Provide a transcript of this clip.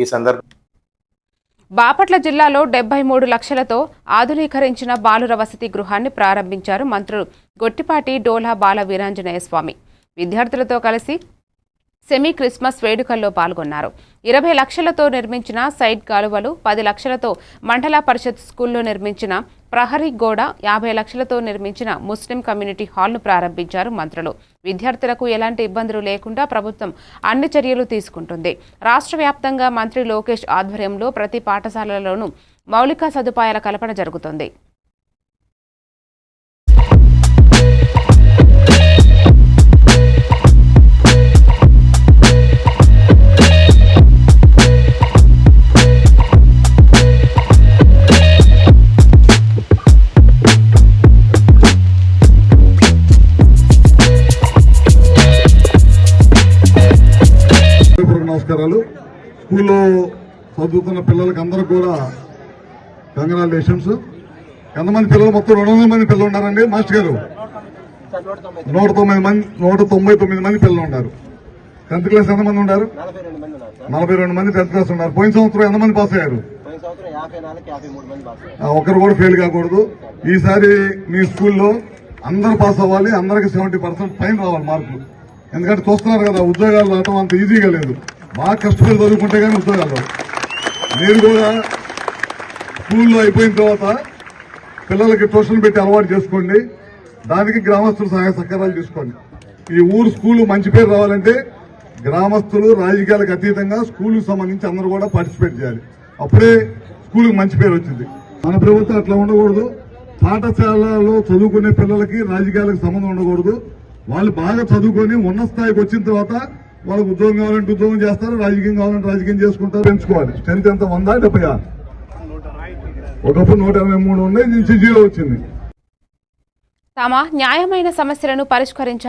ఈ సందర్భం బాపట్ల జిల్లాలో డెబ్బై మూడు లక్షలతో ఆధునీకరించిన బాలుర వసతి గృహాన్ని ప్రారంభించారు మంత్రులు గొట్టిపాటి డోలా బాల వీరాంజనేయ స్వామి విద్యార్థులతో కలిసి సెమీ క్రిస్మస్ వేడుకల్లో పాల్గొన్నారు. ఇరవై లక్షలతో నిర్మించిన సైడ్ కాలువలు పది లక్షలతో మండల పరిషత్ స్కూల్లో నిర్మించిన ప్రహరీ గోడ యాభై లక్షలతో నిర్మించిన ముస్లిం కమ్యూనిటీ హాల్ను ప్రారంభించారు మంత్రులు. విద్యార్థులకు ఎలాంటి ఇబ్బందులు లేకుండా ప్రభుత్వం అన్ని చర్యలు తీసుకుంటుంది. రాష్ట్ర వ్యాప్తంగా మంత్రి లోకేష్ ఆధ్వర్యంలో ప్రతి పాఠశాలలోనూ మౌలిక సదుపాయాల కల్పన జరుగుతుంది. నమస్కారాలు. స్కూల్లో చదువుతున్న పిల్లలకి అందరూ కూడా కంగ్రాచులేషన్స్ ఎంతమంది పిల్లలు? మొత్తం రెండు వందల మంది పిల్లలు ఉన్నారండి మాస్టర్ గారు? నూట తొమ్మిది మంది నూట తొంభై తొమ్మిది మంది పిల్లలు ఉన్నారు. టెన్త్ క్లాస్ ఎంతమంది ఉన్నారు? నలభై రెండు మంది ఉన్నారు నలభై రెండు మంది టెన్త్ క్లాస్ ఉన్నారు. పోయిన సంవత్సరం ఎంతమంది పాస్ అయ్యారు? ఒకరు మంది పాస్ అయ్యారు ఆ, ఒక్కరు కూడా ఫెయిల్ కాకూడదు. ఈసారి మీ స్కూల్లో అందరూ పాస్ అవ్వాలి అందరికి సెవెంటీ పర్సెంట్ పైన రావాలి మార్కులు. ఎందుకంటే చూస్తున్నారు కదా ఉద్యోగాలు రావడం అంత ఈజీగా లేదు. బాగా కష్టపడి చదువుకుంటే కానీ ఉద్యోగాలు నేను కూడా స్కూల్లో అయిపోయిన తర్వాత పిల్లలకి ట్యూషన్ పెట్టి అలవాటు చేసుకోండి. దానికి గ్రామస్తులు సహాయ సహకారాలు తీసుకోండి. ఈ ఊరు స్కూల్ మంచి పేరు రావాలంటే గ్రామస్తులు రాజకీయాలకు అతీతంగా స్కూల్కి సంబంధించి అందరూ కూడా పార్టిసిపేట్ చేయాలి. అప్పుడే స్కూల్కి మంచి పేరు వచ్చింది. మన ప్రభుత్వం అట్లా ఉండకూడదు. పాఠశాలలో చదువుకునే పిల్లలకి రాజకీయాలకు సంబంధం ఉండకూడదు. వాళ్ళు బాగా చదువుకొని ఉన్న స్థాయికి వచ్చిన తర్వాత వాళ్ళకి ఉద్యోగం కావాలంటే ఉద్యోగం చేస్తారు రాజకీయం కావాలంటే రాజకీయం చేసుకుంటారు పెంచుకోవాలి స్ట్రెంత్ ఎంత వందా డెబ్బై ఒకప్పుడు నూట ఎనభై మూడు ఉన్నాయి నుంచి జీరో వచ్చింది. తమ న్యాయమైన సమస్యలను పరిష్కరించారు.